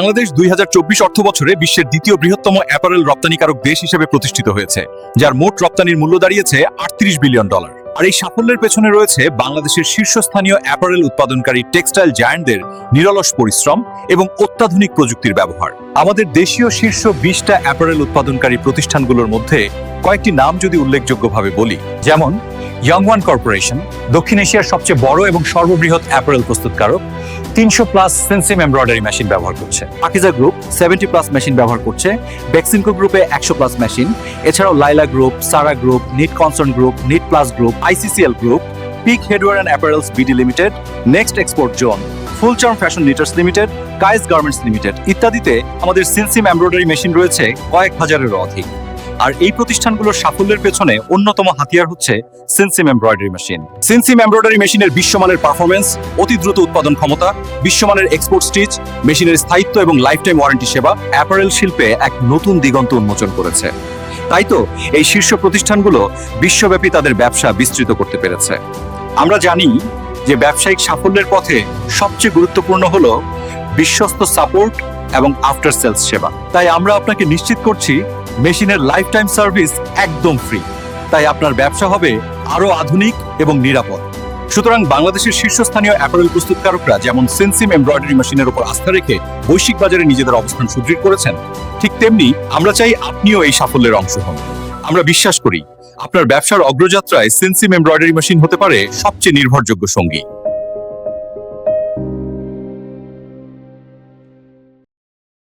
বাংলাদেশ দুই হাজার চব্বিশ অর্থ বছরে বিশ্বের দ্বিতীয় বৃহত্তম অ্যাপারেল রপ্তানিকারক দেশ হিসেবে প্রতিষ্ঠিত হয়েছে, যার মোট রপ্তানির মূল্য দাঁড়িয়েছে আটত্রিশ বিলিয়ন ডলার। আর এই সাফল্যের পেছনে রয়েছে বাংলাদেশের শীর্ষস্থানীয় অ্যাপারেল উৎপাদনকারী টেক্সটাইল জায়ান্টদের নিরলস পরিশ্রম এবং অত্যাধুনিক প্রযুক্তির ব্যবহার। আমাদের দেশীয় শীর্ষ বিশটা অ্যাপারেল উৎপাদনকারী প্রতিষ্ঠানগুলোর মধ্যে কয়েকটি নাম যদি উল্লেখযোগ্যভাবে বলি, যেমন ইয়াংওয়ান কর্পোরেশন দক্ষিণ এশিয়ার সবচেয়ে বড় এবং সর্ববৃহৎ অ্যাপারেল প্রস্তুতকারক তিনশো প্লাস সেন্সিম এমব্রয়ডারি মেশিন ব্যবহার করছে। Pakiza group seventy plus machine ব্যবহার করছে। বেক্সিনকো গ্রুপে একশো প্লাস মেশিন। এছাড়াও Laila group, Sara group, knit concern group, knit plus group, ICCL group, peak headwear and apparels BD limited, next export zone, full charm fashion knitters limited, Kais garments limited ইত্যাদিতে আমাদের সিনসিম embroidery machine রয়েছে কয়েক হাজারেরও অধিক। আর এই প্রতিষ্ঠানগুলোর সাফল্যের পেছনে অন্যতম হাতিয়ার হচ্ছে Sinsim embroidery machine. Sinsim embroidery মেশিনের বিশ্বমানের পারফরমেন্স অতি দ্রুত উৎপাদন ক্ষমতা, বিশ্বমানের এক্সপোর্ট স্টিচ, মেশিনের স্থায়িত্ব এবং লাইফ টাইম ওয়ারেন্টি সেবা অ্যাপারেল শিল্পে এক নতুন দিগন্ত উন্মোচন করেছে। তাই তো, এই শীর্ষ প্রতিষ্ঠানগুলো বিশ্বব্যাপী তাদের ব্যবসা বিস্তৃত করতে পেরেছে। আমরা জানি যে ব্যবসায়িক সাফল্যের পথে সবচেয়ে গুরুত্বপূর্ণ হলো বিশ্বস্ত সাপোর্ট এবং আফটার সেলস সেবা। তাই আমরা আপনাকে নিশ্চিত করছি মেশিনের লাইফ টাইম সার্ভিস একদম ফ্রি। তাই আপনার ব্যবসা হবে আরও আধুনিক এবং নিরাপদ। সুতরাং বাংলাদেশের শীর্ষস্থানীয় অ্যাপারেল প্রস্তুতকারকরা যেমন সেন্সিম এমব্রয়ডারি মেশিনের উপর আস্থা রেখে বৈশ্বিক বাজারে নিজেদের অবস্থান সুদৃঢ় করেছেন, ঠিক তেমনি আমরা চাই আপনিও এই সাফল্যের অংশ হন। আমরা বিশ্বাস করি, আপনার ব্যবসার অগ্রযাত্রায় সেন্সিম এমব্রয়ডারি মেশিন হতে পারে সবচেয়ে নির্ভরযোগ্য সঙ্গী।